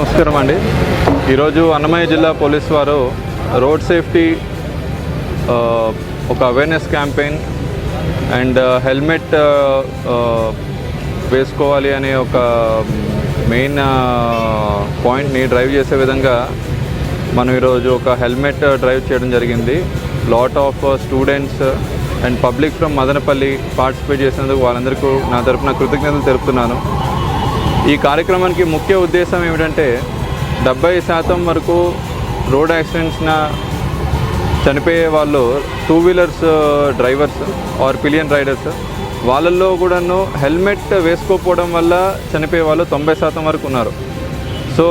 నమస్కారం అండి. ఈరోజు అన్నమయ్య జిల్లా పోలీస్ వారు రోడ్ సేఫ్టీ ఒక అవేర్నెస్ క్యాంపెయిన్ అండ్ హెల్మెట్ వేసుకోవాలి అనే ఒక మెయిన్ పాయింట్ని డ్రైవ్ చేసే విధంగా మనం ఈరోజు ఒక హెల్మెట్ డ్రైవ్ చేయడం జరిగింది. Lot of students and public from Madanapalle participate చేసినందుకు వాళ్ళందరికీ నా తరపున కృతజ్ఞతలు తెలుపుతున్నాను. ఈ కార్యక్రమానికి ముఖ్య ఉద్దేశం ఏమిటంటే డెబ్బై శాతం వరకు రోడ్ యాక్సిడెంట్స్న చనిపోయే వాళ్ళు two wheelers uh, drivers or pillion riders వాళ్ళల్లో కూడాను హెల్మెట్ వేసుకోకపోవడం వల్ల చనిపోయే వాళ్ళు తొంభై శాతం వరకు ఉన్నారు. సో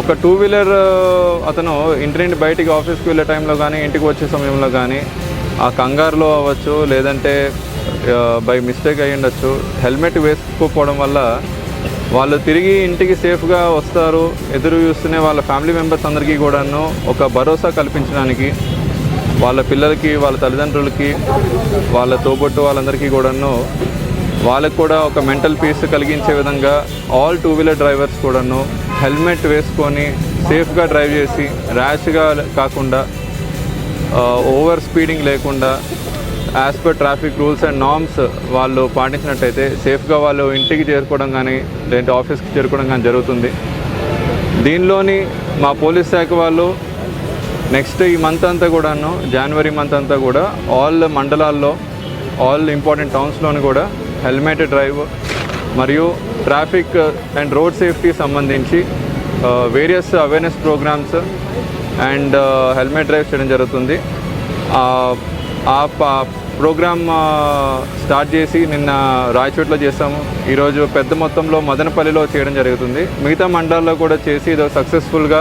ఒక టూ వీలర్ uh, అతను ఇంటి నుండి బయటికి ఆఫీస్కి వెళ్ళే టైంలో కానీ ఇంటికి వచ్చే సమయంలో కానీ ఆ కంగారులో అవ్వచ్చు లేదంటే uh, బై మిస్టేక్ అయ్యి ఉండొచ్చు హెల్మెట్ వేసుకోకపోవడం వల్ల వాళ్ళు తిరిగి ఇంటికి సేఫ్గా వస్తారు. ఎదురు చూస్తూనే వాళ్ళ ఫ్యామిలీ మెంబర్స్ అందరికీ కూడాను ఒక భరోసా కల్పించడానికి వాళ్ళ పిల్లలకి వాళ్ళ తల్లిదండ్రులకి వాళ్ళ తోబొట్టు వాళ్ళందరికీ కూడాను వాళ్ళకు కూడా ఒక మెంటల్ పీస్ కలిగించే విధంగా ఆల్ టూ వీలర్ డ్రైవర్స్ కూడాను హెల్మెట్ వేసుకొని సేఫ్గా డ్రైవ్ చేసి ర్యాష్గా కాకుండా ఓవర్ స్పీడింగ్ లేకుండా as per traffic rules and norms వాళ్ళు పాటించినట్టయితే సేఫ్గా వాళ్ళు ఇంటికి చేరుకోవడం కానీ లేదంటే ఆఫీస్కి చేరుకోవడం కానీ జరుగుతుంది. దీనిలోని మా పోలీస్ శాఖ వాళ్ళు నెక్స్ట్ ఈ మంత్ అంతా కూడాను జనవరి మంత్ అంతా కూడా ఆల్ మండలాల్లో ఆల్ ఇంపార్టెంట్ టౌన్స్లోని కూడా హెల్మెట్ డ్రైవ్ మరియు ట్రాఫిక్ అండ్ రోడ్ సేఫ్టీ సంబంధించి various awareness programmes and helmet drive చేయడం జరుగుతుంది. ఆ, ప్రోగ్రామ్ స్టార్ట్ చేసి నిన్న రాయచోట్లో చేస్తాము ఈరోజు పెద్ద మొత్తంలో మదనపల్లిలో చేయడం జరుగుతుంది. మిగతా మండలాల్లో కూడా చేసి ఇది సక్సెస్ఫుల్గా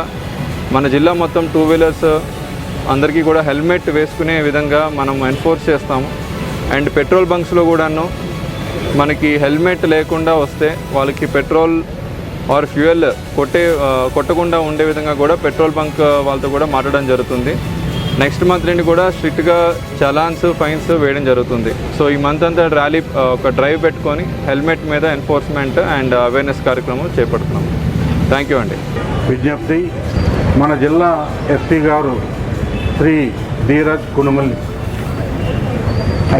మన జిల్లా మొత్తం టూ వీలర్స్ అందరికీ కూడా హెల్మెట్ వేసుకునే విధంగా మనం ఎన్ఫోర్స్ చేస్తాము. అండ్ పెట్రోల్ బంక్స్లో కూడాను మనకి హెల్మెట్ లేకుండా వస్తే వాళ్ళకి పెట్రోల్ ఆర్ ఫ్యూయల్ కొట్టే కొట్టకుండా ఉండే విధంగా కూడా పెట్రోల్ బంక్ వాళ్ళతో కూడా మాట్లాడడం జరుగుతుంది. నెక్స్ట్ మంత్ నుండి కూడా స్ట్రిక్ట్గా చలాన్స్ ఫైన్స్ వేయడం జరుగుతుంది. సో ఈ మంత్ అంతా ర్యాలీ ఒక డ్రైవ్ పెట్టుకొని హెల్మెట్ మీద ఎన్ఫోర్స్మెంట్ అండ్ అవేర్నెస్ కార్యక్రమం చేపడుతున్నాం. థ్యాంక్ యూ అండి. విజ్ఞప్తి మన జిల్లా ఎస్పీ గారు శ్రీ ధీరజ్ కునుమల్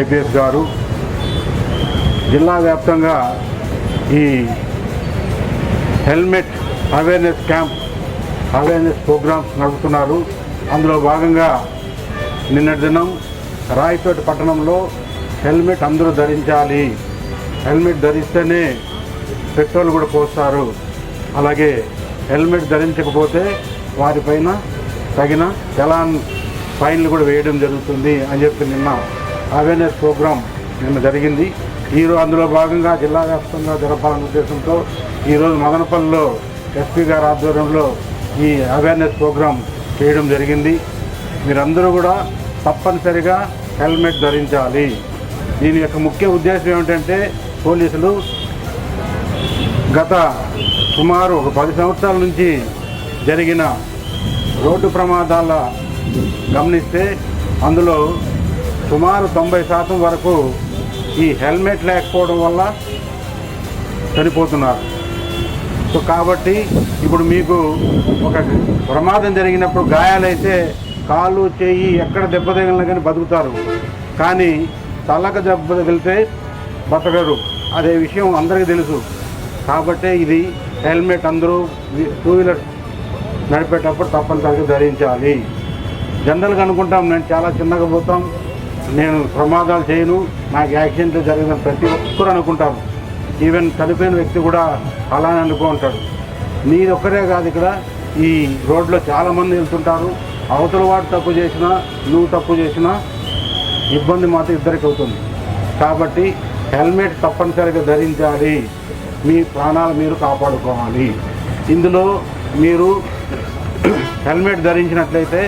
ఐపీఎస్ గారు జిల్లా వ్యాప్తంగా ఈ helmet awareness camp awareness programmes నడుపుతున్నారు. అందులో భాగంగా నిన్నటి దినం రాయపేట పట్టణంలో హెల్మెట్ అందరూ ధరించాలి. హెల్మెట్ ధరిస్తేనే పెట్రోల్ కూడా పోస్తారు. అలాగే హెల్మెట్ ధరించకపోతే వారిపైన తగిన చలాన్ ఫైన్లు కూడా వేయడం జరుగుతుంది అని చెప్పి నిన్న అవేర్నెస్ ప్రోగ్రాం నిన్న జరిగింది. ఈరోజు అందులో భాగంగా జిల్లా వ్యాప్తంగా జరపాలనే ఉద్దేశంతో ఈరోజు మదనపల్లిలో ఎస్పీ గారి ఆధ్వర్యంలో ఈ అవేర్నెస్ ప్రోగ్రాం చేయడం జరిగింది. మీరందరూ కూడా తప్పనిసరిగా హెల్మెట్ ధరించాలి. దీని యొక్క ముఖ్య ఉద్దేశం ఏమిటంటే పోలీసులు గత సుమారు ఒక పది సంవత్సరాల నుంచి జరిగిన రోడ్డు ప్రమాదాల గమనిస్తే అందులో సుమారు తొంభై శాతం వరకు ఈ హెల్మెట్ లేకపోవడం వల్ల చనిపోతున్నారు. సో కాబట్టి ఇప్పుడు మీకు ఒక ప్రమాదం జరిగినప్పుడు గాయాలైతే కాలు చేయి ఎక్కడ దెబ్బ తగిలినా కానీ బతుకుతారు. కానీ తలకు దెబ్బ తగిలితే బతకరు. అదే విషయం అందరికీ తెలుసు. కాబట్టే ఇది హెల్మెట్ అందరూ టూ వీలర్ నడిపేటప్పుడు తప్పనిసరిగా ధరించాలి. జనరల్గా అనుకుంటాం నేను చాలా చిన్నగా పోతాం. నేను ప్రమాదాలు చేయను. నాకు యాక్సిడెంట్లు జరిగిన ప్రతి ఒక్కరు అనుకుంటాను ఈవెన్ చనిపోయిన వ్యక్తి కూడా అలానే అనుకో ఉంటాడు నీది ఒక్కరే కాదు ఇక్కడ ఈ రోడ్లో చాలామంది వెళ్తుంటారు. అవతల వాడు తప్పు చేసినా నువ్వు తప్పు చేసినా ఇబ్బంది మాత్రం ఇద్దరికి అవుతుంది. కాబట్టి హెల్మెట్ తప్పనిసరిగా ధరించాలి. మీ ప్రాణాలు మీరు కాపాడుకోవాలి. ఇందులో మీరు హెల్మెట్ ధరించినట్లయితే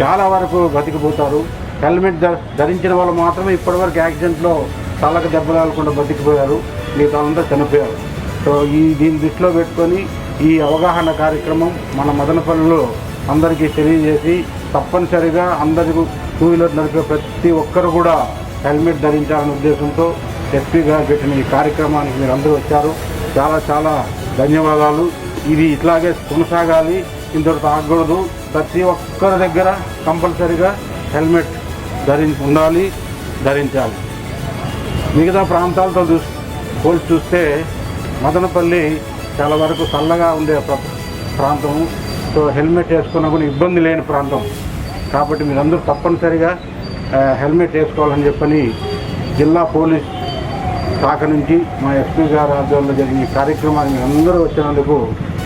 చాలా వరకు బతికిపోతారు. హెల్మెట్ ధ ధరించిన వాళ్ళు మాత్రమే ఇప్పటివరకు యాక్సిడెంట్లో తలకు దెబ్బ తగలకుండా బతికిపోయారు. మిగతా అంతా చనిపోయారు. సో ఈ దీన్ని దృష్టిలో పెట్టుకొని ఈ అవగాహన కార్యక్రమం మన మదనపల్లిలో అందరికీ తెలియజేసి తప్పనిసరిగా అందరికీ టూ వీలర్ నడిపే ప్రతి ఒక్కరు కూడా హెల్మెట్ ధరించాలనే ఉద్దేశంతో ఎస్పీ గారు పెట్టిన ఈ కార్యక్రమానికి మీరు అందరూ వచ్చారు. చాలా చాలా ధన్యవాదాలు. ఇది ఇట్లాగే కొనసాగాలి. ఇంతటితో ఆగకూడదు. ప్రతి ఒక్కరి దగ్గర కంపల్సరిగా హెల్మెట్ ధరించి ఉండాలి ధరించాలి. మిగతా ప్రాంతాలతో చూసి పోల్చి చూస్తే మదనపల్లి చాలా వరకు చల్లగా ఉండే ప్రాంతం. ప్రాంతము సో హెల్మెట్ వేసుకున్నా కూడా ఇబ్బంది లేని ప్రాంతం. కాబట్టి మీరందరూ తప్పనిసరిగా హెల్మెట్ వేసుకోవాలని చెప్పని జిల్లా పోలీస్ శాఖ నుంచి మా ఎస్పీ గారి ఆధ్వర్యంలో జరిగిన ఈ కార్యక్రమానికి అందరూ వచ్చినందుకు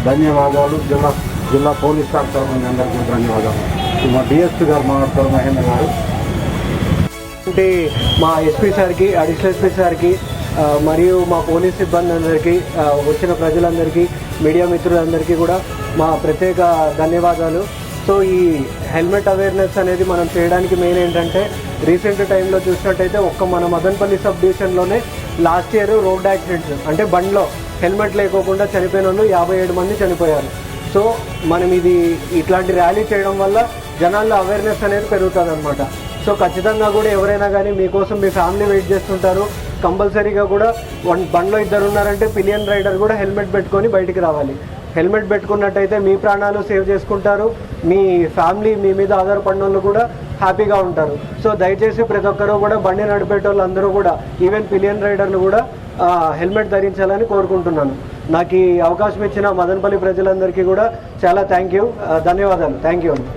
ధన్యవాదాలు. జిల్లా జిల్లా పోలీస్ శాఖ తరఫున అందరికీ ధన్యవాదాలు. మా డిఎస్పీ గారు మాట్లాడుతారు మహేంద్ర గారు అంటే మా ఎస్పీ సార్కి అడిషనల్ ఎస్పీ సార్కి మరియు మా పోలీస్ సిబ్బంది అందరికీ వచ్చిన ప్రజలందరికీ మీడియా మిత్రులందరికీ కూడా మా ప్రత్యేక ధన్యవాదాలు. సో ఈ హెల్మెట్ అవేర్నెస్ అనేది మనం చేయడానికి మెయిన్ ఏంటంటే రీసెంట్ టైంలో చూసినట్టయితే ఒక్క మన మదనపల్లి సబ్ డివిజన్లోనే లాస్ట్ ఇయర్ రోడ్ యాక్సిడెంట్స్ అంటే బండ్లో హెల్మెట్ లేకోకుండా చనిపోయిన వాళ్ళు యాభై ఏడు మంది చనిపోయారు. సో మనం ఇది ఇట్లాంటి ర్యాలీ చేయడం వల్ల జనాల్లో అవేర్నెస్ అనేది పెరుగుతుంది అనమాట సో ఖచ్చితంగా కూడా ఎవరైనా కానీ మీకోసం మీ ఫ్యామిలీ వెయిట్ చేస్తుంటారు. కంపల్సరీగా కూడా వన్ బండ్లో ఇద్దరు ఉన్నారంటే పిలియన్ రైడర్ కూడా హెల్మెట్ పెట్టుకొని బయటికి రావాలి. హెల్మెట్ పెట్టుకున్నట్టయితే మీ ప్రాణాలు సేవ్ చేసుకుంటారు. మీ ఫ్యామిలీ మీ మీద ఆధారపడిన కూడా హ్యాపీగా ఉంటారు. సో దయచేసి ప్రతి ఒక్కరూ కూడా బండి నడిపేటోళ్ళు అందరూ కూడా ఈవెన్ పిలియన్ రైడర్లు కూడా హెల్మెట్ ధరించాలని కోరుకుంటున్నాను. నాకు ఈ అవకాశం ఇచ్చిన మదనపల్లి ప్రజలందరికీ కూడా చాలా థ్యాంక్ యూ. ధన్యవాదాలు. థ్యాంక్ యూ అండి.